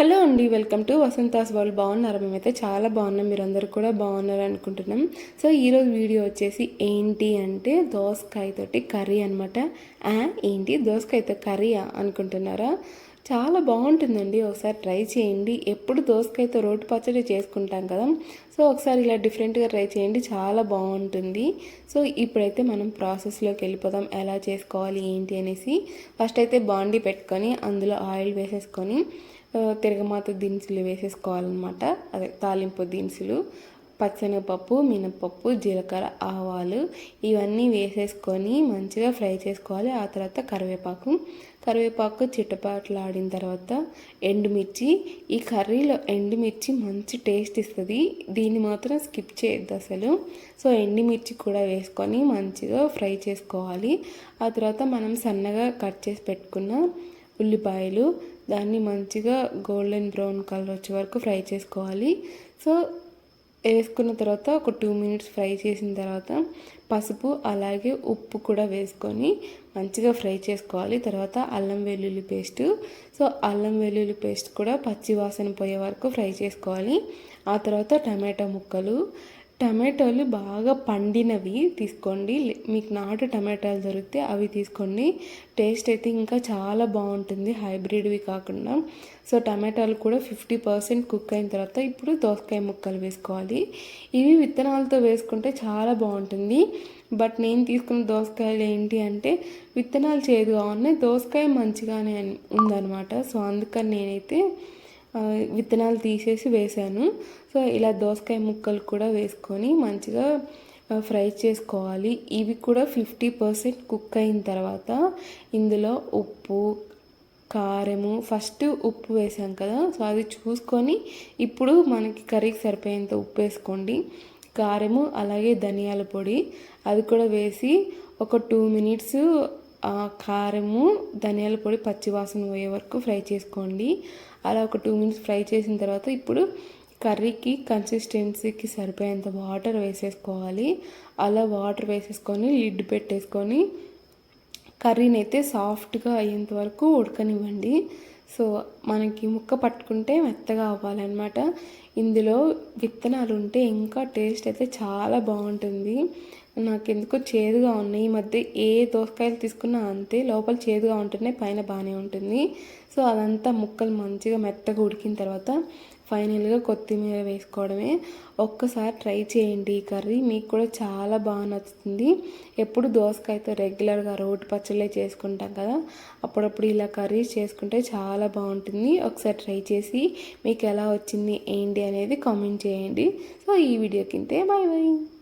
Hello అండి welcome to Vasantha's వాళ్ళు బాగున్నారా? మేమైతే చాలా బాగున్నాం. మీరందరూ కూడా బాగున్నారు అనుకుంటున్నాం. సో ఈరోజు వీడియో వచ్చేసి ఏంటి అంటే దోసకాయతోటి కర్రీ అనమాట ఏంటి? దోసకాయతో కర్రీయా అనుకుంటున్నారా? చాలా బాగుంటుందండి. ఒకసారి ట్రై చేయండి. ఎప్పుడు దోసకాయతో రోటి పచ్చడి చేసుకుంటాం కదా. సో ఒకసారి ఇలా డిఫరెంట్గా ట్రై చేయండి. చాలా బాగుంటుంది. సో ఇప్పుడైతే మనం ప్రాసెస్లోకి వెళ్ళిపోదాం. ఎలా చేసుకోవాలి ఏంటి అనేసి. ఫస్ట్ అయితే బాండీ పెట్టుకొని అందులో ఆయిల్ వేసేసుకొని తిరగమాత దినుసులు వేసేసుకోవాలన్నమాట. అదే తాలింపు దినుసులు. పచ్చనగపప్పు మినపప్పు జీలకర్ర ఆవాలు ఇవన్నీ వేసేసుకొని మంచిగా ఫ్రై చేసుకోవాలి. ఆ తర్వాత కరివేపాకు. కరివేపాకు చిట్టపాట్లాడిన తర్వాత ఎండుమిర్చి. ఈ కర్రీలో ఎండుమిర్చి మంచి టేస్ట్ ఇస్తుంది. దీన్ని మాత్రం స్కిప్ చేయొద్దు అసలు. సో ఎండుమిర్చి కూడా వేసుకొని మంచిగా ఫ్రై చేసుకోవాలి. ఆ తర్వాత మనం సన్నగా కట్ చేసి పెట్టుకున్న ఉల్లిపాయలు దాన్ని మంచిగా గోల్డెన్ బ్రౌన్ కలర్ వచ్చే వరకు ఫ్రై చేసుకోవాలి. సో వేసుకున్న తర్వాత ఒక టూ మినిట్స్ ఫ్రై చేసిన తర్వాత పసుపు అలాగే ఉప్పు కూడా వేసుకొని మంచిగా ఫ్రై చేసుకోవాలి. తర్వాత అల్లం వెల్లుల్లి పేస్ట్. సో అల్లం వెల్లుల్లి పేస్ట్ కూడా పచ్చి వాసన పోయే వరకు ఫ్రై చేసుకోవాలి. ఆ తర్వాత టమాటా ముక్కలు టమాటోలు బాగా పండినవి తీసుకోండి. మీకు నాటు టమాటాలు దొరికితే అవి తీసుకోండి. టేస్ట్ అయితే ఇంకా చాలా బాగుంటుంది. హైబ్రిడ్వి కాకుండా. సో టమాటాలు కూడా ఫిఫ్టీ పర్సెంట్ కుక్ అయిన తర్వాత ఇప్పుడు దోసకాయ ముక్కలు వేసుకోవాలి. ఇవి విత్తనాలతో వేసుకుంటే చాలా బాగుంటుంది. బట్ నేను తీసుకున్న దోసకాయలు ఏంటి అంటే విత్తనాలు చేదుగా ఉన్నాయి. దోసకాయ మంచిగానే ఉందన్నమాట. సో అందుకని నేనైతే విత్తనాలు తీసేసి వేసాను సో ఇలా దోసకాయ ముక్కలు కూడా వేసుకొని మంచిగా ఫ్రై చేసుకోవాలి. ఇవి కూడా ఫిఫ్టీ పర్సెంట్ కుక్ అయిన తర్వాత ఇందులో ఉప్పు కారము ఫస్ట్ ఉప్పు వేసాం కదా సో అది చూసుకొని ఇప్పుడు మనకి కర్రీకి సరిపోయేంత ఉప్పు వేసుకోండి. కారము అలాగే ధనియాల పొడి అది కూడా వేసి ఒక టూ మినిట్స్ కారము ధనియాల పొడి పచ్చివాసన పోయే వరకు ఫ్రై చేసుకోండి. అలా ఒక టూ మినిట్స్ ఫ్రై చేసిన తర్వాత ఇప్పుడు కర్రీకి కన్సిస్టెన్సీకి సరిపోయేంత వాటర్ వేసేసుకోవాలి. అలా వాటర్ వేసేసుకొని లిడ్ పెట్టేసుకొని కర్రీని అయితే సాఫ్ట్గా అయ్యేంత వరకు ఉడకనివ్వండి. సో మనకి ముక్క పట్టుకుంటే మెత్తగా అవ్వాలన్నమాట. ఇందులో విత్తనాలు ఉంటే ఇంకా టేస్ట్ అయితే చాలా బాగుంటుంది. నాకెందుకో చేదుగా ఉన్నాయి. ఈ మధ్య ఏ దోసకాయలు తీసుకున్నా అంతే లోపల చేదుగా ఉంటున్నాయి పైన బాగానే ఉంటుంది. సో అదంతా ముక్కలు మంచిగా మెత్తగా ఉడికిన తర్వాత ఫైనల్గా కొత్తిమీర వేసుకోవడమే. ఒక్కసారి ట్రై చేయండి. ఈ కర్రీ మీకు కూడా చాలా బాగా నచ్చుతుంది. ఎప్పుడు దోసకాయతో రెగ్యులర్గా రోటి పచ్చళ్ళే చేసుకుంటాం కదా అప్పుడప్పుడు ఇలా కర్రీస్ చేసుకుంటే చాలా బాగుంటుంది. ఒకసారి ట్రై చేసి మీకు ఎలా వచ్చింది ఏంటి అనేది కామెంట్ చేయండి. సో ఈ వీడియో కింటే బాయ్ బాయ్